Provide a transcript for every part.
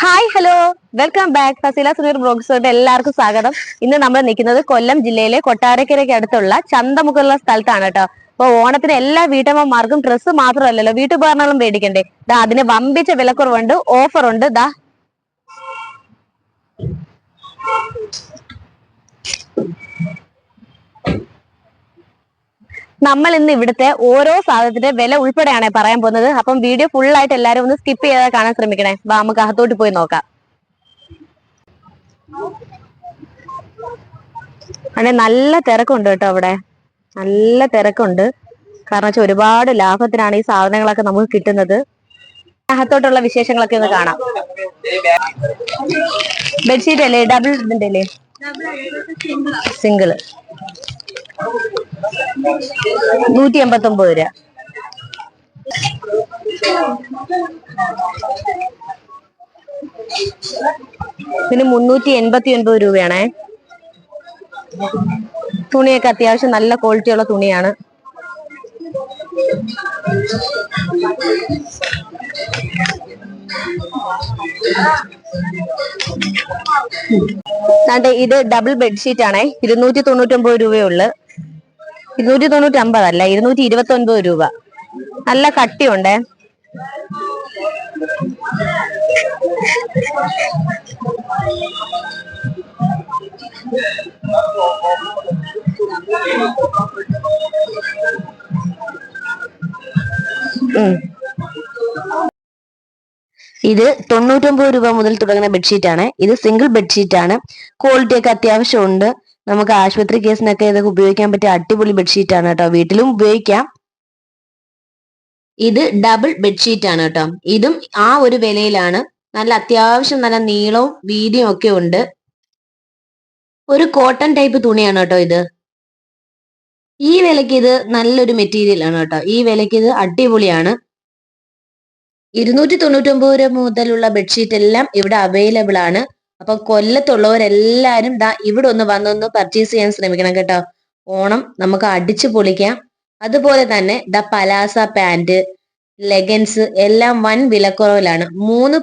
Hi hello welcome back Faseela Suneer blogspot എല്ലാവർക്കും സ്വാഗതം. ഇന്ന് നമ്മൾ നിൽക്കുന്നത് കൊല്ലം ജില്ലയിലെ കൊട്ടാരക്കരയ്ക്ക് അടുത്തുള്ള ചന്തമുക്കുള്ള സ്ഥലത്താണ് കേട്ടോ. അപ്പൊ ഓണത്തിന് എല്ലാ വീട്ടമ്മമാർക്കും ഡ്രസ്സ് മാത്രമല്ലല്ലോ വീട്ടുപകരണങ്ങളും മേടിക്കണ്ടേ? ദാ അതിന് വമ്പിച്ച വിലക്കുറവുണ്ട് ഉണ്ട് ദാ. നമ്മൾ ഇന്ന് ഇവിടുത്തെ ഓരോ സാധനത്തിന്റെ വില ഉൾപ്പെടെയാണ് പറയാൻ പോകുന്നത്. അപ്പം വീഡിയോ ഫുൾ ആയിട്ട് എല്ലാവരും ഒന്ന് സ്കിപ്പ് ചെയ്യാതെ കാണാൻ ശ്രമിക്കണേ. വാ നമുക്ക് അകത്തോട്ട് പോയി നോക്കാം. അതെ നല്ല തിരക്കുണ്ട് കേട്ടോ അവിടെ. നല്ല തിരക്കുണ്ട്. കാരണം വെച്ചാൽ ഒരുപാട് ലാഭത്തിനാണ് ഈ സാധനങ്ങളൊക്കെ നമുക്ക് കിട്ടുന്നത്. അകത്തോട്ടുള്ള വിശേഷങ്ങളൊക്കെ ഒന്ന് കാണാം. ബെഡ്ഷീറ്റ് അല്ലേ? ഡബിൾ ഇതിന്റെ അല്ലേ? സിംഗിൾ നൂറ്റി എൺപത്തി രൂപ. പിന്നെ മുന്നൂറ്റി എൺപത്തി ഒൻപത് രൂപയാണേ. തുണിയൊക്കെ അത്യാവശ്യം നല്ല ക്വാളിറ്റിയുള്ള തുണിയാണ്. ഇത് ഡബിൾ ബെഡ്ഷീറ്റ് ആണേ. ഇരുന്നൂറ്റി തൊണ്ണൂറ്റി ഒമ്പത് രൂപയുള്ളു ഇരുന്നൂറ്റി തൊണ്ണൂറ്റി അമ്പതല്ല ഇരുന്നൂറ്റി ഇരുപത്തി ഒൻപത് രൂപ. നല്ല കട്ടിയുണ്ടേ? ഇത് തൊണ്ണൂറ്റൊമ്പത് രൂപ മുതൽ തുടങ്ങുന്ന ബെഡ്ഷീറ്റ് ആണ് ഇത് സിംഗിൾ ബെഡ്ഷീറ്റ് ആണ് ക്വാളിറ്റി ഒക്കെ അത്യാവശ്യമുണ്ട്. നമുക്ക് ആശുപത്രി കേസിനൊക്കെ ഇതൊക്കെ ഉപയോഗിക്കാൻ പറ്റിയ അടിപൊളി ബെഡ്ഷീറ്റ് ആണ് കേട്ടോ. വീട്ടിലും ഉപയോഗിക്കാം. ഇത് ഡബിൾ ബെഡ്ഷീറ്റ് ആണ് കേട്ടോ. ഇതും ആ ഒരു വിലയിലാണ്. നല്ല അത്യാവശ്യം നല്ല നീളവും വീതിയും ഒക്കെ ഉണ്ട്. ഒരു കോട്ടൺ ടൈപ്പ് തുണിയാണ് കേട്ടോ ഇത്. ഈ വിലയ്ക്ക് ഇത് നല്ലൊരു മെറ്റീരിയൽ ആണ് കേട്ടോ. ഈ വിലയ്ക്ക് ഇത് അടിപൊളിയാണ്. ഇരുന്നൂറ്റി തൊണ്ണൂറ്റി ഒമ്പത് രൂപ മുതലുള്ള ബെഡ്ഷീറ്റ് എല്ലാം ഇവിടെ അവൈലബിൾ ആണ്. അപ്പൊ കൊല്ലത്തുള്ളവരെല്ലാരും ദാ ഇവിടെ ഒന്ന് വന്നൊന്ന് പർച്ചേസ് ചെയ്യാൻ ശ്രമിക്കണം കേട്ടോ. ഓണം നമുക്ക് അടിച്ചു പൊളിക്കാം. അതുപോലെ തന്നെ ദ പലാസ പാന്റ് ലെഗൻസ് എല്ലാം വൻ വിലക്കുറവിലാണ്. മൂന്ന്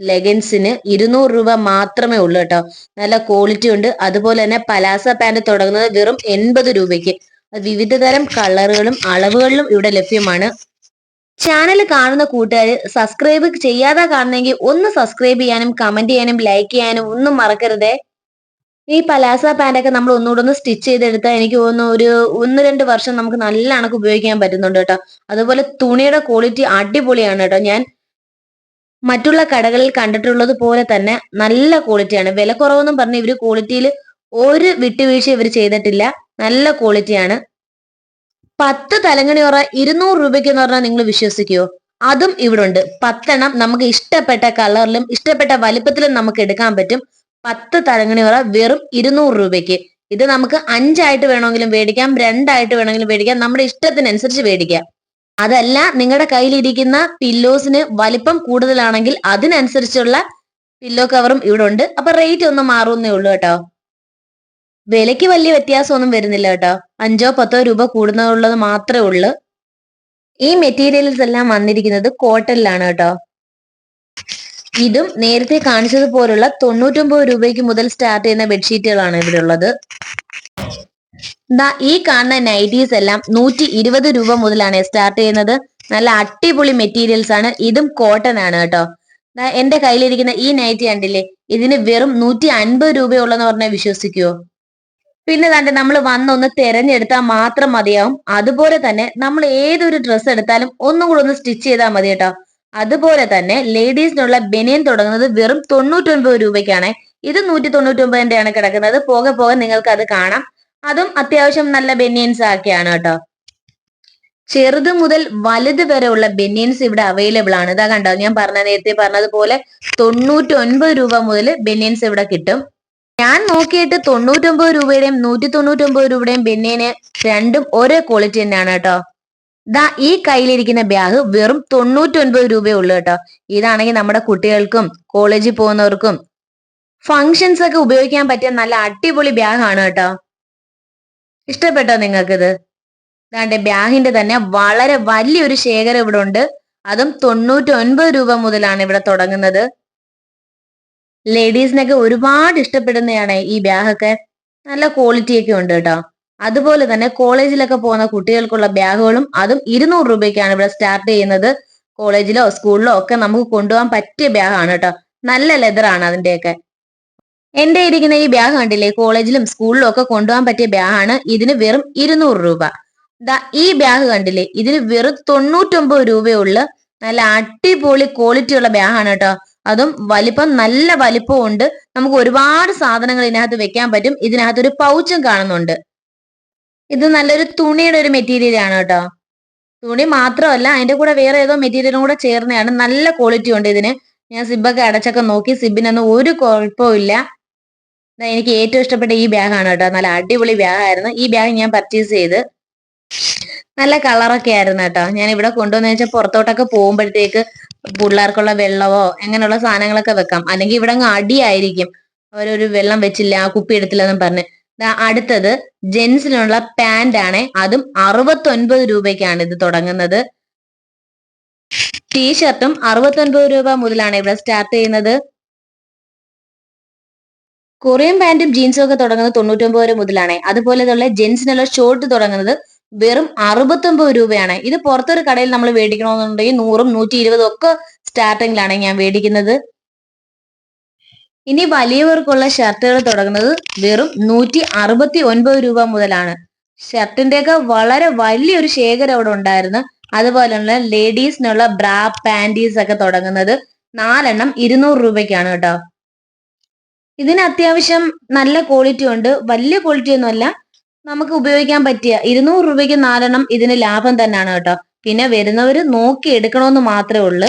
ലെഗൻസിന് ഇരുന്നൂറ് രൂപ മാത്രമേ ഉള്ളൂ കേട്ടോ. നല്ല ക്വാളിറ്റി ഉണ്ട്. അതുപോലെ തന്നെ പലാസ പാന്റ് തുടങ്ങുന്നത് വെറും എൺപത് രൂപയ്ക്ക്. വിവിധ തരം കളറുകളും അളവുകളിലും ഇവിടെ ലഭ്യമാണ്. ചാനൽ കാണുന്ന കൂട്ടുകാർ സബ്സ്ക്രൈബ് ചെയ്യാതെ കാണുന്നെങ്കിൽ ഒന്ന് സബ്സ്ക്രൈബ് ചെയ്യാനും കമന്റ് ചെയ്യാനും ലൈക്ക് ചെയ്യാനും ഒന്നും മറക്കരുതേ. ഈ പലാസ പാന്റൊക്കെ നമ്മൾ ഒന്നുകൂടെ ഒന്ന് സ്റ്റിച്ച് ചെയ്തെടുത്താൽ എനിക്ക് തോന്നുന്നു ഒരു ഒന്ന് രണ്ട് വർഷം നമുക്ക് നല്ല കണക്ക് ഉപയോഗിക്കാൻ പറ്റുന്നുണ്ട് കേട്ടോ. അതുപോലെ തുണിയുടെ ക്വാളിറ്റി അടിപൊളിയാണ് കേട്ടോ. ഞാൻ മറ്റുള്ള കടകളിൽ കണ്ടിട്ടുള്ളത് പോലെ തന്നെ നല്ല ക്വാളിറ്റിയാണ് വില കുറവെന്നും പറഞ്ഞ് ഇവർ ക്വാളിറ്റിയിൽ ഒരു വിട്ടുവീഴ്ച ഇവർ ചെയ്തിട്ടില്ല. നല്ല ക്വാളിറ്റിയാണ് പത്ത് തലങ്ങണിയോറ ഇരുന്നൂറ് രൂപയ്ക്ക് എന്ന് പറഞ്ഞാൽ നിങ്ങൾ വിശ്വസിക്കുമോ അതും ഇവിടെ ഉണ്ട് പത്തെണ്ണം നമുക്ക് ഇഷ്ടപ്പെട്ട കളറിലും ഇഷ്ടപ്പെട്ട വലിപ്പത്തിലും നമുക്ക് എടുക്കാൻ പറ്റും. പത്ത് തലങ്ങണിയോറ വെറും ഇരുന്നൂറ് രൂപയ്ക്ക്. ഇത് നമുക്ക് അഞ്ചായിട്ട് വേണമെങ്കിലും മേടിക്കാം രണ്ടായിട്ട് വേണമെങ്കിലും മേടിക്കാം നമ്മുടെ ഇഷ്ടത്തിനനുസരിച്ച് മേടിക്കാം. അതല്ല നിങ്ങളുടെ കയ്യിലിരിക്കുന്ന പില്ലോസിന് വലിപ്പം കൂടുതലാണെങ്കിൽ അതിനനുസരിച്ചുള്ള പില്ലോ കവറും ഇവിടെ ഉണ്ട് അപ്പൊ റേറ്റ് ഒന്ന് മാറുന്നേ ഉള്ളൂ കേട്ടോ. വിലയ്ക്ക് വലിയ വ്യത്യാസമൊന്നും വരുന്നില്ല കേട്ടോ. അഞ്ചോ പത്തോ രൂപ കൂടുന്നുള്ളത് മാത്രമേ ഉള്ളൂ. ഈ മെറ്റീരിയൽസ് എല്ലാം വന്നിരിക്കുന്നത് കോട്ടണിലാണ് കേട്ടോ. ഇതും നേരത്തെ കാണിച്ചതുപോലുള്ള തൊണ്ണൂറ്റൊമ്പത് രൂപയ്ക്ക് മുതൽ സ്റ്റാർട്ട് ചെയ്യുന്ന ബെഡ്ഷീറ്റുകളാണ് ഇവിടെ ഉള്ളത് ദാ ഈ കാണുന്ന നൈറ്റീസ് എല്ലാം നൂറ്റി ഇരുപത് രൂപ മുതലാണ് സ്റ്റാർട്ട് ചെയ്യുന്നത്. നല്ല അടിപൊളി മെറ്റീരിയൽസ് ആണ്. ഇതും കോട്ടൺ ആണ് കേട്ടോ. എന്റെ കയ്യിലിരിക്കുന്ന ഈ നൈറ്റി കണ്ടില്ലേ? ഇതിന് വെറും നൂറ്റി അൻപത് രൂപയുള്ളെന്ന് പറഞ്ഞാൽ വിശ്വസിക്കുവോ? പിന്നെ തന്നെ നമ്മൾ വന്നൊന്ന് തിരഞ്ഞെടുത്താൽ മാത്രം മതിയാവും. അതുപോലെ തന്നെ നമ്മൾ ഏതൊരു ഡ്രസ്സ് എടുത്താലും ഒന്നും കൂടെ ഒന്ന് സ്റ്റിച്ച് ചെയ്താൽ മതി കേട്ടോ. അതുപോലെ തന്നെ ലേഡീസിനുള്ള ബനിയൻ തുടങ്ങുന്നത് വെറും തൊണ്ണൂറ്റൊൻപത് രൂപയ്ക്കാണ്. ഇത് നൂറ്റി തൊണ്ണൂറ്റി ആണ് കിടക്കുന്നത്. പോകെ പോകെ നിങ്ങൾക്ക് അത് കാണാം. അതും അത്യാവശ്യം നല്ല ബനിയൻസ് ആക്കിയാണ് കേട്ടോ. ചെറുത് മുതൽ വലുത് വരെ ഉള്ള ബനിയൻസ് ഇവിടെ അവൈലബിൾ ആണ്. ഇതാ കണ്ടോ ഞാൻ പറഞ്ഞ നേരത്തെ പറഞ്ഞതുപോലെ തൊണ്ണൂറ്റി ഒൻപത് രൂപ മുതൽ ബനിയൻസ് ഇവിടെ കിട്ടും. ഞാൻ നോക്കിയിട്ട് തൊണ്ണൂറ്റൊമ്പത് രൂപയുടെയും നൂറ്റി തൊണ്ണൂറ്റൊമ്പത് രൂപയുടെയും ബെന്നേന് രണ്ടും ഒരേ ക്വാളിറ്റി തന്നെയാണ് കേട്ടോ. ദാ ഈ കയ്യിലിരിക്കുന്ന ബാഗ് വെറും തൊണ്ണൂറ്റൊൻപത് രൂപയേ ഉള്ളൂ കേട്ടോ. ഇതാണെങ്കിൽ നമ്മുടെ കുട്ടികൾക്കും കോളേജിൽ പോകുന്നവർക്കും ഫങ്ഷൻസ് ഒക്കെ ഉപയോഗിക്കാൻ പറ്റിയ നല്ല അടിപൊളി ബാഗാണ് കേട്ടോ. ഇഷ്ടപ്പെട്ടോ നിങ്ങൾക്കിത്? ദാണ്ടെ ബാഗിന്റെ തന്നെ വളരെ വലിയൊരു ശേഖരം ഇവിടെ ഉണ്ട്. അതും തൊണ്ണൂറ്റൊൻപത് രൂപ മുതലാണ് ഇവിടെ തുടങ്ങുന്നത്. ലേഡീസിനൊക്കെ ഒരുപാട് ഇഷ്ടപ്പെടുന്നതാണ് ഈ ബാഗൊക്കെ. നല്ല ക്വാളിറ്റി ഒക്കെ ഉണ്ട് കേട്ടോ. അതുപോലെ തന്നെ കോളേജിലൊക്കെ പോകുന്ന കുട്ടികൾക്കുള്ള ബാഗുകളും അതും ഇരുന്നൂറ് രൂപയ്ക്കാണ് ഇവിടെ സ്റ്റാർട്ട് ചെയ്യുന്നത്. കോളേജിലോ സ്കൂളിലോ ഒക്കെ നമുക്ക് കൊണ്ടുപോകാൻ പറ്റിയ ബാഗാണ് കേട്ടോ. നല്ല ലെതറാണ് അതിന്റെയൊക്കെ. എന്റെ ഇരിക്കുന്ന ഈ ബാഗ് കണ്ടില്ലേ? കോളേജിലും സ്കൂളിലും ഒക്കെ കൊണ്ടുപോകാൻ പറ്റിയ ബാഗാണ് ഇതിന് വെറും ഇരുന്നൂറ് രൂപ. ദാ ഈ ബാഗ് കണ്ടില്ലേ? ഇതിന് വെറും തൊണ്ണൂറ്റൊമ്പത് രൂപയുള്ള നല്ല അടിപൊളി ക്വാളിറ്റി ഉള്ള ബാഗാണ് കേട്ടോ. അതും വലിപ്പം നല്ല വലിപ്പം ഉണ്ട് നമുക്ക് ഒരുപാട് സാധനങ്ങൾ ഇതിനകത്ത് വെക്കാൻ പറ്റും. ഇതിനകത്ത് ഒരു പൗച്ചും കാണുന്നുണ്ട്. ഇത് നല്ലൊരു തുണിയുടെ ഒരു മെറ്റീരിയൽ ആണ് കേട്ടോ. തുണി മാത്രമല്ല അതിന്റെ കൂടെ വേറെ ഏതോ മെറ്റീരിയലും കൂടെ ചേർന്നതാണ്. നല്ല ക്വാളിറ്റി ഉണ്ട് ഇതിന്. ഞാൻ സിബൊക്കെ അടച്ചൊക്കെ നോക്കി. സിബിനൊന്നും ഒരു ദാ എനിക്ക് ഏറ്റവും ഇഷ്ടപ്പെട്ട ഈ ബാഗാണ് കേട്ടോ. നല്ല അടിപൊളി ബാഗായിരുന്നു ഈ ബാഗ് ഞാൻ പർച്ചേസ് ചെയ്ത് നല്ല കളറൊക്കെ ആയിരുന്നു കേട്ടോ. ഞാൻ ഇവിടെ കൊണ്ടുവന്ന് വെച്ചാൽ പുറത്തോട്ടൊക്കെ പോകുമ്പോഴത്തേക്ക് പിള്ളേർക്കുള്ള വെള്ളമോ അങ്ങനെയുള്ള സാധനങ്ങളൊക്കെ വെക്കാം. അല്ലെങ്കിൽ ഇവിടെ അങ്ങ് അടിയായിരിക്കും. അവരൊരു വെള്ളം വെച്ചില്ല ആ കുപ്പി എടുത്തില്ല എന്ന് പറഞ്ഞ്. അടുത്തത് ജെൻസിനുള്ള പാന്റ് ആണ്. അതും അറുപത്തി ഒൻപത് രൂപയ്ക്കാണ് ഇത് തുടങ്ങുന്നത്. ടീഷർട്ടും അറുപത്തൊൻപത് രൂപ മുതലാണ് ഇവിടെ സ്റ്റാർട്ട് ചെയ്യുന്നത്. കൊറിയൻ പാന്റും ജീൻസും ഒക്കെ തുടങ്ങുന്നത് തൊണ്ണൂറ്റൊമ്പത് രൂപ മുതലാണ്. അതുപോലെ തന്നെ ജെൻസിനുള്ള ഷോർട്ട് തുടങ്ങുന്നത് വെറും അറുപത്തൊമ്പത് രൂപയാണ്. ഇത് പുറത്തൊരു കടയിൽ നമ്മൾ മേടിക്കണമെന്നുണ്ടെങ്കിൽ നൂറും നൂറ്റി ഇരുപതും ഒക്കെ സ്റ്റാർട്ടിങ്ങിലാണ് ഞാൻ മേടിക്കുന്നത്. ഇനി വലിയവർക്കുള്ള ഷർട്ടുകൾ തുടങ്ങുന്നത് വെറും നൂറ്റി അറുപത്തി ഒൻപത് രൂപ മുതലാണ്. ഷർട്ടിന്റെയൊക്കെ വളരെ വലിയൊരു ശേഖരം അവിടെ ഉണ്ടായിരുന്നു. അതുപോലെയുള്ള ലേഡീസിനുള്ള ബ്രാ പാന്റീസ് ഒക്കെ തുടങ്ങുന്നത് നാലെണ്ണം ഇരുന്നൂറ് രൂപയ്ക്കാണ് കേട്ടോ. ഇതിന് അത്യാവശ്യം നല്ല ക്വാളിറ്റി ഉണ്ട്. വലിയ ക്വാളിറ്റി ഒന്നുമല്ല. നമുക്ക് ഉപയോഗിക്കാൻ പറ്റിയ ഇരുന്നൂറ് രൂപയ്ക്ക് നാലെണ്ണം ഇതിന് ലാഭം തന്നെയാണ് കേട്ടോ. പിന്നെ വരുന്നവർ നോക്കി എടുക്കണമെന്ന് മാത്രമേ ഉള്ളൂ.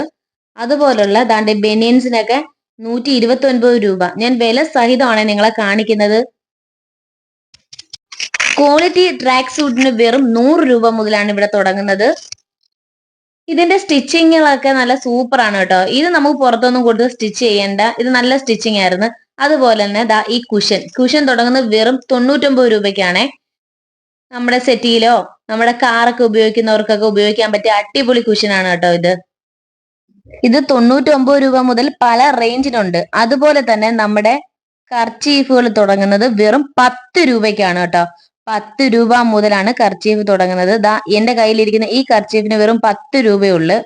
അതുപോലുള്ള ദാണ്ട് ബെനിയൻസിനൊക്കെ നൂറ്റി ഇരുപത്തി ഒൻപത് രൂപ. ഞാൻ വില സഹിതമാണ് നിങ്ങളെ കാണിക്കുന്നത്. ക്വാളിറ്റി ട്രാക്ക് സൂട്ടിന് വെറും നൂറ് രൂപ മുതലാണ് ഇവിടെ തുടങ്ങുന്നത്. ഇതിന്റെ സ്റ്റിച്ചിങ്ങുകളൊക്കെ നല്ല സൂപ്പർ ആണ് കേട്ടോ. ഇത് നമുക്ക് പുറത്തൊന്നും കൊടുത്ത് സ്റ്റിച്ച് ചെയ്യേണ്ട. ഇത് നല്ല സ്റ്റിച്ചിങ് ആയിരുന്നു അതുപോലെ തന്നെ ദാ ഈ കുഷൻ. കുഷൻ തുടങ്ങുന്നത് വെറും തൊണ്ണൂറ്റൊമ്പത് രൂപയ്ക്കാണേ. നമ്മുടെ സെറ്റിയിലോ നമ്മുടെ കാറൊക്കെ ഉപയോഗിക്കുന്നവർക്കൊക്കെ ഉപയോഗിക്കാൻ പറ്റിയ അടിപൊളി കുഷനാണ് കേട്ടോ ഇത്. ഇത് തൊണ്ണൂറ്റൊമ്പത് രൂപ മുതൽ പല റേഞ്ചിനുണ്ട് അതുപോലെ തന്നെ നമ്മുടെ കർച്ചീഫുകൾ തുടങ്ങുന്നത് വെറും പത്ത് രൂപയ്ക്കാണ് കേട്ടോ. പത്ത് രൂപ മുതലാണ് കർച്ചീഫ് തുടങ്ങുന്നത്. ദാ എന്റെ കയ്യിലിരിക്കുന്ന ഈ കർച്ചീഫിന് വെറും പത്ത് രൂപയുള്ളു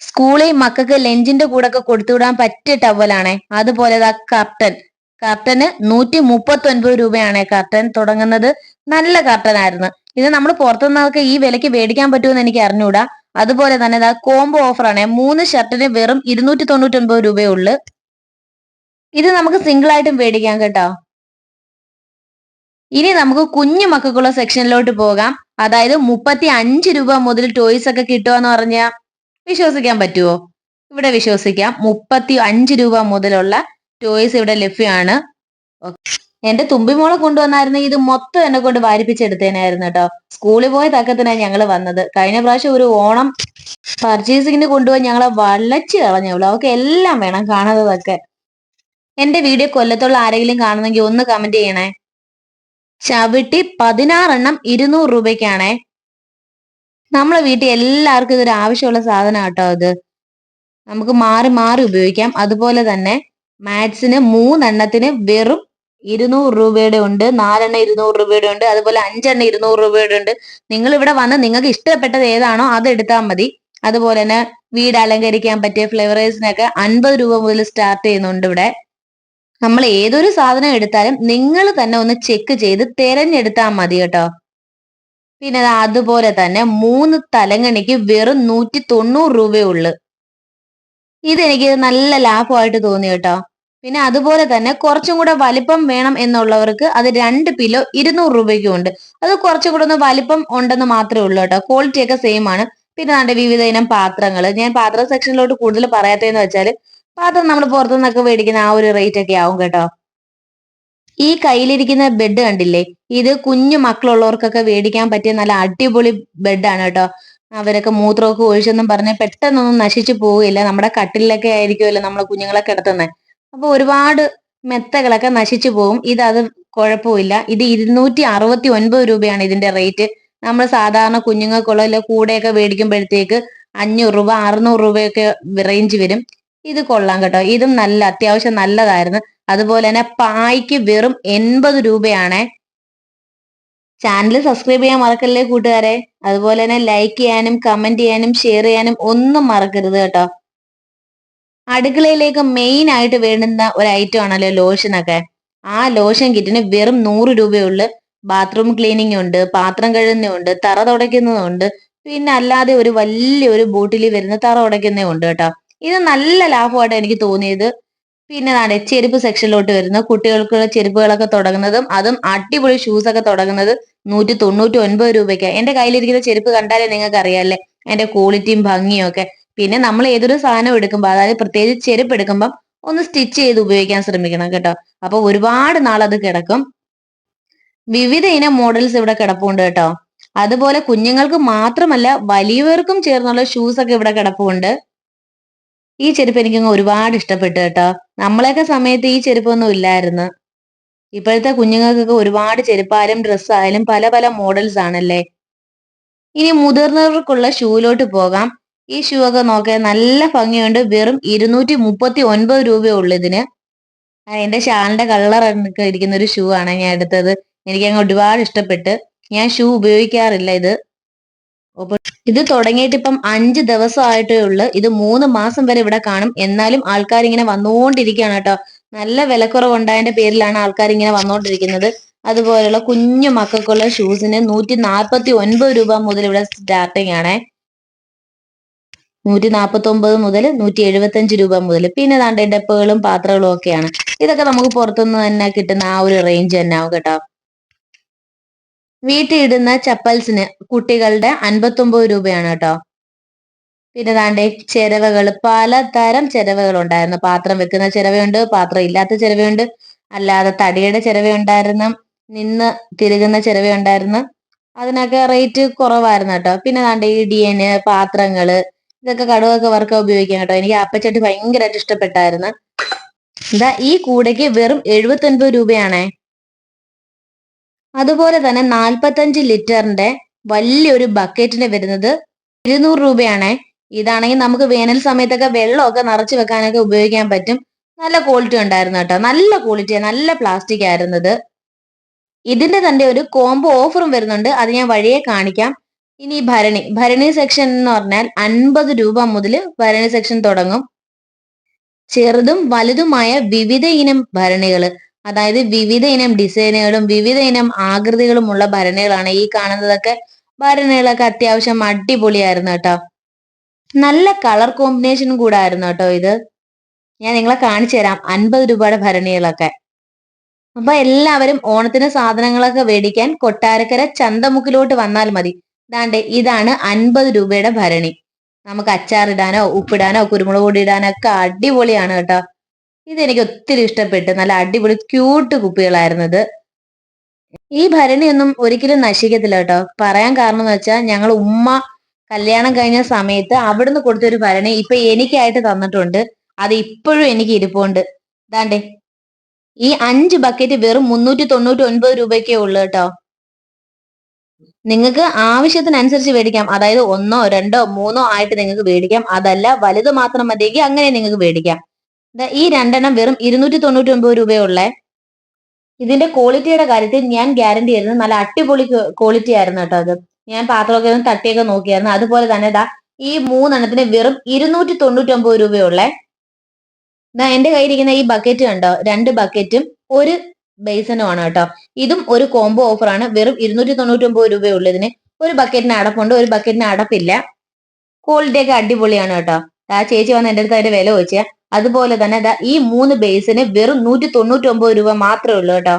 സ്കൂളിൽ മക്കൾക്ക് ലഞ്ചിന്റെ കൂടെ ഒക്കെ കൊടുത്തുവിടാൻ പറ്റിയ ടവലാണേ അതുപോലെ ദാ കർട്ടൻ കർട്ടന് നൂറ്റി മുപ്പത്തി ഒൻപത് രൂപയാണ് കർട്ടൻ തുടങ്ങുന്നത്. നല്ല കർട്ടൻ ആയിരുന്നു. ഇത് നമ്മൾ പുറത്തുനിന്നൊക്കെ ഈ വിലയ്ക്ക് മേടിക്കാൻ പറ്റുമെന്ന് എനിക്ക് അറിഞ്ഞൂടാ. അതുപോലെ തന്നെ ഇതാ കോംബോ ഓഫർ ആണ്. മൂന്ന് ഷർട്ടിന് വെറും ഇരുന്നൂറ്റി തൊണ്ണൂറ്റി ഒൻപത് രൂപയേ ഉള്ളു. ഇത് നമുക്ക് സിംഗിൾ ആയിട്ടും മേടിക്കാം കേട്ടോ. ഇനി നമുക്ക് കുഞ്ഞു മക്കൾക്കുള്ള സെക്ഷനിലോട്ട് പോകാം. അതായത് മുപ്പത്തി അഞ്ച് രൂപ മുതൽ ടോയ്സ് ഒക്കെ കിട്ടുമെന്ന് പറഞ്ഞാൽ വിശ്വസിക്കാൻ പറ്റുമോ ഇവിടെ വിശ്വസിക്കാം. മുപ്പത്തി അഞ്ച് രൂപ മുതലുള്ള ടോയ്സ് ഇവിടെ ലഭ്യമാണ്. എന്റെ തുമ്പിമോളെ കൊണ്ടുവന്നായിരുന്നു. ഇത് മൊത്തം എന്നെ കൊണ്ട് വാരിപ്പിച്ചെടുത്തേനായിരുന്നു കേട്ടോ. സ്കൂളിൽ പോയ തക്കത്തിനാണ് ഞങ്ങൾ വന്നത്. കഴിഞ്ഞ പ്രാവശ്യം ഒരു ഓണം പർച്ചേസിങ്ങിന് കൊണ്ടുപോയി ഞങ്ങളെ വളച്ചു കളഞ്ഞുള്ളൂ അവർക്ക് എല്ലാം വേണം കാണുന്നതൊക്കെ. എന്റെ വീഡിയോ കൊല്ലത്തുള്ള ആരെങ്കിലും കാണുന്നെങ്കിൽ ഒന്ന് കമന്റ് ചെയ്യണേ. ചവിട്ടി പതിനാറെണ്ണം ഇരുന്നൂറ് രൂപയ്ക്കാണേ. നമ്മളെ വീട്ടിൽ എല്ലാവർക്കും ഇതൊരു ആവശ്യമുള്ള സാധനം കേട്ടോ അത് നമുക്ക് മാറി മാറി ഉപയോഗിക്കാം. അതുപോലെ തന്നെ മാത്സിന് മൂന്നെണ്ണത്തിന് വെറും ഇരുന്നൂറ് രൂപയുടെ ഉണ്ട് നാലെണ്ണം ഇരുന്നൂറ് രൂപയുടെ ഉണ്ട് അതുപോലെ അഞ്ചെണ്ണം ഇരുന്നൂറ് രൂപയുടെ ഉണ്ട്. നിങ്ങൾ ഇവിടെ വന്ന് നിങ്ങൾക്ക് ഇഷ്ടപ്പെട്ടത് ഏതാണോ അത് എടുത്താൽ മതി. അതുപോലെ തന്നെ വീട് അലങ്കരിക്കാൻ പറ്റിയ ഫ്ലേവറേഴ്സിനൊക്കെ അൻപത് രൂപ മുതൽ സ്റ്റാർട്ട് ചെയ്യുന്നുണ്ട് ഇവിടെ. നമ്മൾ ഏതൊരു സാധനം എടുത്താലും നിങ്ങൾ തന്നെ ഒന്ന് ചെക്ക് ചെയ്ത് തിരഞ്ഞെടുത്താൽ മതി കേട്ടോ. പിന്നെ അതുപോലെ തന്നെ മൂന്ന് തലങ്ങണിക്ക് വെറും നൂറ്റി തൊണ്ണൂറ് രൂപയേ ഉള്ളു. ഇതെനിക്ക് നല്ല ലാഭമായിട്ട് തോന്നി കേട്ടോ. പിന്നെ അതുപോലെ തന്നെ കുറച്ചും കൂടെ വലിപ്പം വേണം എന്നുള്ളവർക്ക് അത് രണ്ട് കിലോ ഇരുന്നൂറ് രൂപയ്ക്കും ഉണ്ട് അത് കുറച്ചും കൂടെ ഒന്ന് വലിപ്പം ഉണ്ടെന്ന് മാത്രമേ ഉള്ളൂ കേട്ടോ. ക്വാളിറ്റി ഒക്കെ സെയിം ആണ്. പിന്നെ നമ്മുടെ വിവിധ ഇനം പാത്രങ്ങൾ ഞാൻ പാത്ര സെക്ഷനിലോട്ട് കൂടുതൽ പറയാത്തതെന്ന് വെച്ചാൽ പാത്രം നമ്മൾ പുറത്തുനിന്നൊക്കെ മേടിക്കുന്ന ആ ഒരു റേറ്റ് ഒക്കെ ആവും കേട്ടോ. ഈ കയ്യിലിരിക്കുന്ന ബെഡ് കണ്ടില്ലേ? ഇത് കുഞ്ഞു മക്കളുള്ളവർക്കൊക്കെ മേടിക്കാൻ പറ്റിയ നല്ല അടിപൊളി ബെഡാണ് കേട്ടോ. അവരൊക്കെ മൂത്രമൊക്കെ ഒഴിച്ചെന്നും പറഞ്ഞ് പെട്ടെന്നൊന്നും നശിച്ചു പോവില്ല നമ്മുടെ കട്ടിലൊക്കെ ആയിരിക്കുമല്ലോ നമ്മളെ കുഞ്ഞുങ്ങളെ കിടത്തുന്നത് അപ്പൊ ഒരുപാട് മെത്തകളൊക്കെ നശിച്ചു പോകും. ഇത് അത് കുഴപ്പമില്ല. ഇത് ഇരുന്നൂറ്റി അറുപത്തി ഒൻപത് രൂപയാണ് ഇതിന്റെ റേറ്റ് നമ്മൾ സാധാരണ കുഞ്ഞുങ്ങൾക്കുള്ള കൂടെയൊക്കെ മേടിക്കുമ്പോഴത്തേക്ക് അഞ്ഞൂറ് രൂപ അറുന്നൂറ് രൂപയൊക്കെ റേഞ്ച് വരും. ഇത് കൊള്ളാം കേട്ടോ. ഇതും നല്ല അത്യാവശ്യം നല്ലതായിരുന്നു. അതുപോലെ തന്നെ പായ്ക്ക് വെറും എൺപത് രൂപയാണേ. ചാനൽ സബ്സ്ക്രൈബ് ചെയ്യാൻ മറക്കല്ലേ കൂട്ടുകാരെ? അതുപോലെ തന്നെ ലൈക്ക് ചെയ്യാനും കമന്റ് ചെയ്യാനും ഷെയർ ചെയ്യാനും ഒന്നും മറക്കരുത് കേട്ടോ. അടുക്കളയിലേക്ക് മെയിൻ ആയിട്ട് വേണ്ടുന്ന ഒരു ഐറ്റം ആണല്ലോ ലോഷൻ ഒക്കെ. ആ ലോഷൻ കിറ്റിന് വെറും നൂറ് രൂപയുള്ള. ബാത്റൂം ക്ലീനിങ് ഉണ്ട് പാത്രം കഴുകുന്നുണ്ട് തറ തുടയ്ക്കുന്നതുണ്ട്. പിന്നെ അല്ലാതെ ഒരു വലിയ ഒരു ബോട്ടിൽ വരുന്ന തറ ഉടയ്ക്കുന്നതും ഉണ്ട് കേട്ടോ. ഇത് നല്ല ലാഭമായിട്ട് എനിക്ക് തോന്നിയത്. പിന്നെ നാടെ ചെരുപ്പ് സെക്ഷനിലോട്ട് വരുന്ന. കുട്ടികൾക്കുള്ള ചെരുപ്പുകളൊക്കെ തുടങ്ങുന്നതും അതും അടിപൊളി ഷൂസ് ഒക്കെ തുടങ്ങുന്നത് നൂറ്റി തൊണ്ണൂറ്റി ഒൻപത് രൂപയ്ക്ക്. എന്റെ കയ്യിലിരിക്കുന്ന ചെരുപ്പ് കണ്ടാലേ നിങ്ങൾക്ക് അറിയാല്ലേ അതിന്റെ ക്വാളിറ്റിയും ഭംഗിയും ഒക്കെ. പിന്നെ നമ്മൾ ഏതൊരു സാധനം എടുക്കുമ്പോൾ അതായത് പ്രത്യേകിച്ച് ചെരുപ്പ് എടുക്കുമ്പം ഒന്ന് സ്റ്റിച്ച് ചെയ്ത് ഉപയോഗിക്കാൻ ശ്രമിക്കണം കേട്ടോ. അപ്പൊ ഒരുപാട് നാൾ അത് കിടക്കും. വിവിധ ഇനം മോഡൽസ് ഇവിടെ കിടപ്പുണ്ട് കേട്ടോ. അതുപോലെ കുഞ്ഞുങ്ങൾക്ക് മാത്രമല്ല വലിയവർക്കും ചേർന്നുള്ള ഷൂസ് ഒക്കെ ഇവിടെ കിടപ്പുണ്ട്. ഈ ചെരുപ്പ് എനിക്കങ്ങ് ഒരുപാട് ഇഷ്ടപ്പെട്ടു കേട്ടോ. നമ്മളെയൊക്കെ സമയത്ത് ഈ ചെരുപ്പൊന്നും ഇല്ലായിരുന്നു. ഇപ്പോഴത്തെ കുഞ്ഞുങ്ങൾക്കൊക്കെ ഒരുപാട് ചെരുപ്പായാലും ഡ്രസ്സായാലും പല പല മോഡൽസ് ആണല്ലേ. ഇനി മുതിർന്നവർക്കുള്ള ഷൂയിലോട്ട് പോകാം. ഈ ഷൂ ഒക്കെ നോക്കാൻ നല്ല ഭംഗിയുണ്ട്. വെറും ഇരുന്നൂറ്റി മുപ്പത്തി ഒൻപത് രൂപയേ ഉള്ളൂ ഇതിന്. എന്റെ ഷാളിന്റെ കളർ ഇരിക്കുന്ന ഒരു ഷൂ ആണ് ഞാൻ എടുത്തത്. എനിക്ക് അങ്ങ് ഒരുപാട് ഇഷ്ടപ്പെട്ട്. ഞാൻ ഷൂ ഉപയോഗിക്കാറില്ല ഇത്. ഇത് തുടങ്ങിയിട്ട് ഇപ്പം അഞ്ച് ദിവസമായിട്ടേ ഉള്ളു. ഇത് മൂന്ന് മാസം വരെ ഇവിടെ കാണും. എന്നാലും ആൾക്കാർ ഇങ്ങനെ വന്നുകൊണ്ടിരിക്കുകയാണ് കേട്ടോ. നല്ല വിലക്കുറവുണ്ടായതിന്റെ പേരിലാണ് ആൾക്കാർ ഇങ്ങനെ വന്നുകൊണ്ടിരിക്കുന്നത് അതുപോലെയുള്ള കുഞ്ഞു മക്കൾക്കുള്ള ഷൂസിന് നൂറ്റി നാൽപ്പത്തി ഒൻപത് രൂപ മുതൽ ഇവിടെ സ്റ്റാർട്ടിങ് ആണേ. നൂറ്റി നാൽപ്പത്തി ഒമ്പത് മുതൽ നൂറ്റി എഴുപത്തി അഞ്ച് രൂപ മുതൽ. പിന്നെ ദാണ്ടെ ഡെപ്പകളും പാത്രങ്ങളും ഒക്കെയാണ്. ഇതൊക്കെ നമുക്ക് പുറത്തുനിന്ന് തന്നെ കിട്ടുന്ന ആ ഒരു റേഞ്ച് തന്നെ ആവും കേട്ടോ. വീട്ടിൽ ഇടുന്ന ചപ്പൽസിന് കുട്ടികളുടെ അൻപത്തൊമ്പത് രൂപയാണ് കേട്ടോ. പിന്നെ ദാണ്ടെ ചെരവകൾ പലതരം ചെരവകൾ ഉണ്ടായിരുന്നു പാത്രം വെക്കുന്ന ചെരവയുണ്ട് പാത്രം ഇല്ലാത്ത ചെരവയുണ്ട്. അല്ലാതെ തടിയുടെ ചെരവയുണ്ടായിരുന്നു നിന്ന് തിരുകുന്ന ചെരവയുണ്ടായിരുന്നു. അതിനൊക്കെ റേറ്റ് കുറവായിരുന്നു കേട്ടോ. പിന്നെ ദാണ്ടെ ഇടിയന് പാത്രങ്ങൾ ഇതൊക്കെ കടുവൊക്കെ വറുക്കാൻ ഉപയോഗിക്കാം കേട്ടോ. എനിക്ക് അപ്പച്ചട്ടി ഭയങ്കരമായിട്ട് ഇഷ്ടപ്പെട്ടായിരുന്നു. എന്താ ഈ കൂടയ്ക്ക് വെറും എഴുപത്തി ഒൻപത് രൂപയാണേ. അതുപോലെ തന്നെ നാൽപ്പത്തഞ്ച് ലിറ്ററിന്റെ വലിയൊരു ബക്കറ്റിന് വരുന്നത് ഇരുന്നൂറ് രൂപയാണേ. ഇതാണെങ്കിൽ നമുക്ക് വേനൽ സമയത്തൊക്കെ വെള്ളമൊക്കെ നിറച്ചു വെക്കാനൊക്കെ ഉപയോഗിക്കാൻ പറ്റും. നല്ല ക്വാളിറ്റി ഉണ്ടായിരുന്നു കേട്ടോ. നല്ല ക്വാളിറ്റി നല്ല പ്ലാസ്റ്റിക് ആയിരുന്നത്. ഇതിന്റെ തന്നെ ഒരു കോംബോ ഓഫറും വരുന്നുണ്ട്. അത് ഞാൻ വഴിയെ കാണിക്കാം. ഇനി ഭരണി ഭരണി സെക്ഷൻ എന്ന് പറഞ്ഞാൽ അൻപത് രൂപ മുതൽ ഭരണി സെക്ഷൻ തുടങ്ങും. ചെറുതും വലുതുമായ വിവിധ ഇനം ഭരണികൾ അതായത് വിവിധ ഇനം ഡിസൈനുകളും വിവിധ ഇനം ആകൃതികളുമുള്ള ഭരണികളാണ് ഈ കാണുന്നതൊക്കെ. ഭരണികളൊക്കെ അത്യാവശ്യം അടിപൊളിയായിരുന്നു കേട്ടോ. നല്ല കളർ കോമ്പിനേഷൻ കൂടെ ആയിരുന്നു കേട്ടോ ഇത്. ഞാൻ നിങ്ങളെ കാണിച്ചു തരാം അൻപത് രൂപയുടെ ഭരണികളൊക്കെ. അപ്പൊ എല്ലാവരും ഓണത്തിന് സാധനങ്ങളൊക്കെ മേടിക്കാൻ കൊട്ടാരക്കര ചന്തമുക്കിലോട്ട് വന്നാൽ മതി. ദാണ്ടെ ഇതാണ് അൻപത് രൂപയുടെ ഭരണി. നമുക്ക് അച്ചാറിടാനോ ഉപ്പിടാനോ കുരുമുളക് പൊടി ഇടാനോ ഒക്കെ അടിപൊളിയാണ് കേട്ടോ. ഇതെനിക്ക് ഒത്തിരി ഇഷ്ടപ്പെട്ടു. നല്ല അടിപൊളി ക്യൂട്ട് കുപ്പികളായിരുന്നത് ഈ ഭരണിയൊന്നും ഒരിക്കലും നശിക്കത്തില്ല കേട്ടോ. പറയാൻ കാരണം എന്ന് വെച്ചാൽ ഞങ്ങൾ ഉമ്മ കല്യാണം കഴിഞ്ഞ സമയത്ത് അവിടുന്ന് കൊടുത്തൊരു ഭരണി ഇപ്പൊ എനിക്കായിട്ട് തന്നിട്ടുണ്ട്. അത് ഇപ്പോഴും എനിക്ക് ഇരിപ്പുണ്ട്. ദാണ്ടേ ഈ അഞ്ച് ബക്കറ്റ് വെറും മുന്നൂറ്റി തൊണ്ണൂറ്റി ഒൻപത് രൂപയ്ക്കേ ഉള്ളു കേട്ടോ. നിങ്ങൾക്ക് ആവശ്യത്തിനനുസരിച്ച് മേടിക്കാം. അതായത് ഒന്നോ രണ്ടോ മൂന്നോ ആയിട്ട് നിങ്ങൾക്ക് മേടിക്കാം. അതല്ല വലുത് മാത്രം മതിയെങ്കിൽ അങ്ങനെ നിങ്ങൾക്ക് മേടിക്കാം. ഈ രണ്ടെണ്ണം വെറും ഇരുന്നൂറ്റി തൊണ്ണൂറ്റി ഒമ്പത് രൂപയുള്ളേ ഇതിന്റെ ക്വാളിറ്റിയുടെ കാര്യത്തിൽ ഞാൻ ഗ്യാരണ്ടി ആയിരുന്നു. നല്ല അടിപൊളി ക്വാളിറ്റി ആയിരുന്നു കേട്ടോ അത്. ഞാൻ പാത്രമൊക്കെ ഒന്ന് തട്ടിയൊക്കെ നോക്കിയായിരുന്നു. അതുപോലെ തന്നെ ഇതാ ഈ മൂന്നെണ്ണത്തിന് വെറും ഇരുന്നൂറ്റി തൊണ്ണൂറ്റി ഒമ്പത് രൂപയുള്ളേ എന്റെ കയ്യിലിരിക്കുന്ന ഈ ബക്കറ്റ് കണ്ടോ? രണ്ട് ബക്കറ്റും ഒരു ബേസനുമാണ് കേട്ടോ ഇതും ഒരു കോംബോ ഓഫറാണ് വെറും ഇരുന്നൂറ്റി തൊണ്ണൂറ്റി ഒമ്പത് രൂപയുള്ളൂ ഇതിന് ഒരു ബക്കറ്റിന് അടപ്പുണ്ട്. ഒരു ബക്കറ്റിന് അടപ്പില്ല. ക്വാളിറ്റി ഒക്കെ അടിപൊളിയാണ് കേട്ടോ ആ ചേച്ചി വന്ന് എന്റെ അടുത്ത് അതിന്റെ വില ചോദിച്ചാൽ അതുപോലെ തന്നെ ഈ മൂന്ന് ബേസിന് വെറും നൂറ്റി തൊണ്ണൂറ്റി ഒമ്പത് രൂപ മാത്രമേ ഉള്ളൂ കേട്ടോ.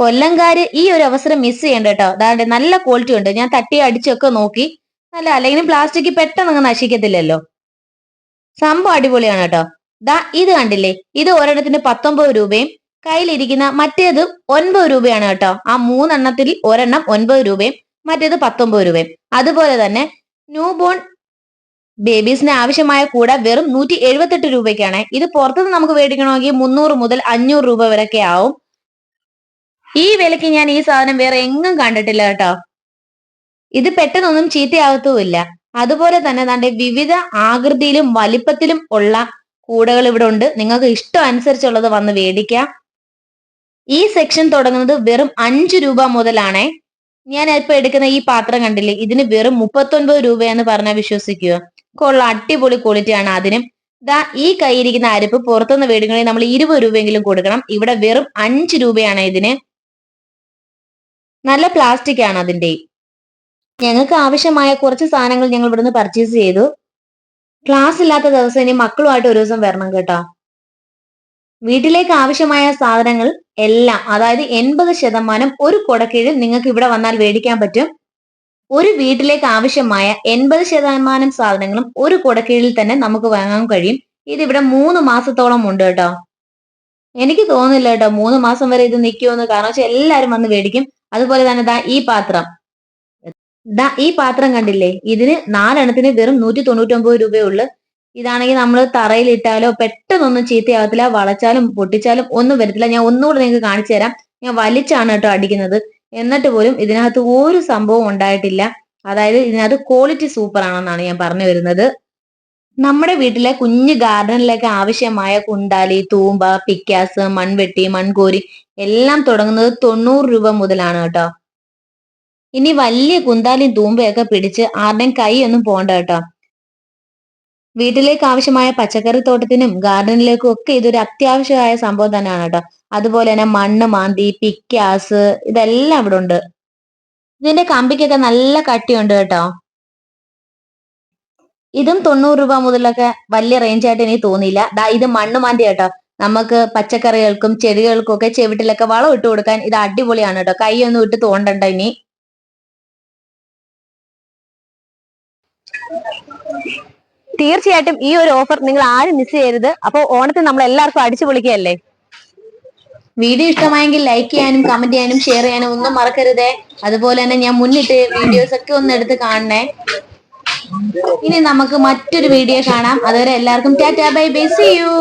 കൊല്ലംകാര് ഈ ഒരു അവസരം മിസ് ചെയ്യണ്ട കേട്ടോ അതാണ്ട് നല്ല ക്വാളിറ്റി ഉണ്ട്. ഞാൻ തട്ടി അടിച്ചൊക്കെ നോക്കി. നല്ല അല്ലെങ്കിൽ പ്ലാസ്റ്റിക് പെട്ടെന്ന് അങ്ങ് നശിക്കത്തില്ലല്ലോ. സംഭവം അടിപൊളിയാണ് കേട്ടോ ദാ ഇത് കണ്ടില്ലേ? ഇത് ഒരെണ്ണത്തിന് പത്തൊമ്പത് രൂപയും കയ്യിലിരിക്കുന്ന മറ്റേത് ഒൻപത് രൂപയാണ് കേട്ടോ. ആ മൂന്നെണ്ണത്തിൽ ഒരെണ്ണം ഒൻപത് രൂപയും മറ്റേത് പത്തൊമ്പത് രൂപയും. അതുപോലെ തന്നെ ന്യൂ ബോൺ ബേബീസിന് ആവശ്യമായ കൂടെ വെറും നൂറ്റി എഴുപത്തെട്ട് രൂപയ്ക്കാണ്. ഇത് പുറത്തുനിന്ന് നമുക്ക് മേടിക്കണമെങ്കിൽ മുന്നൂറ് മുതൽ അഞ്ഞൂറ് രൂപ വരെയൊക്കെ ആവും. ഈ വിലക്ക് ഞാൻ ഈ സാധനം വേറെ എങ്ങും കണ്ടിട്ടില്ല കേട്ടോ. ഇത് പെട്ടെന്നൊന്നും ചീത്തയാകത്തുമില്ല അതുപോലെ തന്നെ തന്റെ വിവിധ ആകൃതിയിലും വലിപ്പത്തിലും ഉള്ള കൂടകൾ ഇവിടെ ഉണ്ട്. നിങ്ങൾക്ക് ഇഷ്ടം അനുസരിച്ചുള്ളത് വന്ന് മേടിക്കാം. ഈ സെക്ഷൻ തുടങ്ങുന്നത് വെറും അഞ്ചു രൂപ മുതലാണേ. ഞാൻ ഇപ്പൊ എടുക്കുന്ന ഈ പാത്രം കണ്ടില്ലേ? ഇതിന് വെറും മുപ്പത്തൊൻപത് രൂപയെന്ന് പറഞ്ഞാൽ വിശ്വസിക്കുക കൊള്ള അടിപൊളി ക്വാളിറ്റി ആണ് അതിനും. ദാ ഈ കൈയിരിക്കുന്ന അരിപ്പ് പുറത്തുനിന്ന് വീടുകളിൽ നമ്മൾ ഇരുപത് രൂപയെങ്കിലും കൊടുക്കണം. ഇവിടെ വെറും അഞ്ച് രൂപയാണ് ഇതിന്. നല്ല പ്ലാസ്റ്റിക് ആണ് അതിന്റെ ഞങ്ങൾക്ക് ആവശ്യമായ കുറച്ച് സാധനങ്ങൾ ഞങ്ങൾ ഇവിടുന്ന് പർച്ചേസ് ചെയ്തു. ക്ലാസ് ഇല്ലാത്ത ദിവസം ഇനി മക്കളുമായിട്ട് ഒരു ദിവസം വരണം കേട്ടോ. വീട്ടിലേക്ക് ആവശ്യമായ സാധനങ്ങൾ എല്ലാം അതായത് എൺപത് ശതമാനം ഒരു കുടക്കീഴിൽ നിങ്ങൾക്ക് ഇവിടെ വന്നാൽ മേടിക്കാൻ പറ്റും. ഒരു വീട്ടിലേക്ക് ആവശ്യമായ എൺപത് ശതമാനം സാധനങ്ങളും ഒരു കുടക്കീഴിൽ തന്നെ നമുക്ക് വാങ്ങാൻ കഴിയും. ഇത് ഇവിടെ മൂന്ന് മാസത്തോളം ഉണ്ട് കേട്ടോ. എനിക്ക് തോന്നുന്നില്ല കേട്ടോ മൂന്ന് മാസം വരെ ഇത് നിൽക്കുമെന്ന് കാരണം വെച്ചാൽ എല്ലാവരും വന്ന് മേടിക്കും അതുപോലെ തന്നെ ദാ ഈ പാത്രം. ദാ ഈ പാത്രം കണ്ടില്ലേ? ഇതിന് നാലെണ്ണത്തിന് വെറും നൂറ്റി തൊണ്ണൂറ്റി ഒമ്പത് ഉള്ളു. ഇതാണെങ്കിൽ നമ്മൾ തറയിൽ തറയിലിട്ടാലോ പെട്ടെന്നൊന്നും ചീത്തയാവത്തില്ല വളച്ചാലും പൊട്ടിച്ചാലും ഒന്നും വരത്തില്ല. ഞാൻ ഒന്നുകൂടെ നിങ്ങൾക്ക് കാണിച്ചു തരാം. ഞാൻ വലിച്ചാണ് കേട്ടോ അടിക്കുന്നത്. എന്നിട്ട് പോലും ഇതിനകത്ത് ഒരു സംഭവം ഉണ്ടായിട്ടില്ല. അതായത് ഇതിനകത്ത് ക്വാളിറ്റി സൂപ്പർ ആണെന്നാണ് ഞാൻ പറഞ്ഞു വരുന്നത്. നമ്മുടെ വീട്ടിലെ കുഞ്ഞു ഗാർഡനിലേക്ക് ആവശ്യമായ കുണ്ടാലി തൂമ്പ പിക്കാസ് മൺവെട്ടി മൺകോരി എല്ലാം തുടങ്ങുന്നത് തൊണ്ണൂറ് രൂപ മുതലാണ് കേട്ടോ. ഇനി വലിയ കുന്താലിയും തൂമ്പയൊക്കെ പിടിച്ച് ആരുടെയും കൈ ഒന്നും പോണ്ട കേട്ടോ. വീട്ടിലേക്ക് ആവശ്യമായ പച്ചക്കറി തോട്ടത്തിനും ഗാർഡനിലേക്കും ഒക്കെ ഇതൊരു അത്യാവശ്യമായ സംഭവം തന്നെയാണ് കേട്ടോ. അതുപോലെ തന്നെ മണ്ണ് മാന്തി പിക്കാസ് ഇതെല്ലാം ഇവിടെ ഉണ്ട്. ഇതിന്റെ കമ്പിക്കൊക്കെ നല്ല കട്ടിയുണ്ട് കേട്ടോ. ഇതും തൊണ്ണൂറ് രൂപ മുതലൊക്കെ വലിയ റേഞ്ച് ആയിട്ട് എനിക്ക് തോന്നിയില്ല. ഇത് മണ്ണ് മാന്തി കേട്ടോ. നമുക്ക് പച്ചക്കറികൾക്കും ചെടികൾക്കും ഒക്കെ ചെവിട്ടിലൊക്കെ വളം ഇട്ട് കൊടുക്കാൻ ഇത് അടിപൊളിയാണ് കേട്ടോ. കൈയൊന്നും ഇട്ട് തോണ്ടണ്ട ഇനി. തീർച്ചയായിട്ടും ഈ ഒരു ഓഫർ നിങ്ങൾ ആരും മിസ് ചെയ്യരുത്. അപ്പോൾ ഓണത്തിന് നമ്മൾ എല്ലാവർക്കും അടിച്ചു പൊളിക്കുകയല്ലേ? വീഡിയോ ഇഷ്ടമായെങ്കിൽ ലൈക്ക് ചെയ്യാനും കമന്റ് ചെയ്യാനും ഷെയർ ചെയ്യാനും ഒന്നും മറക്കരുതേ. അതുപോലെ തന്നെ ഞാൻ മുന്നിട്ട് വീഡിയോസ് ഒക്കെ ഒന്ന് എടുത്ത് കാണണേ. ഇനി നമുക്ക് മറ്റൊരു വീഡിയോ കാണാം. അതുവരെ എല്ലാവർക്കും tata bye bye see you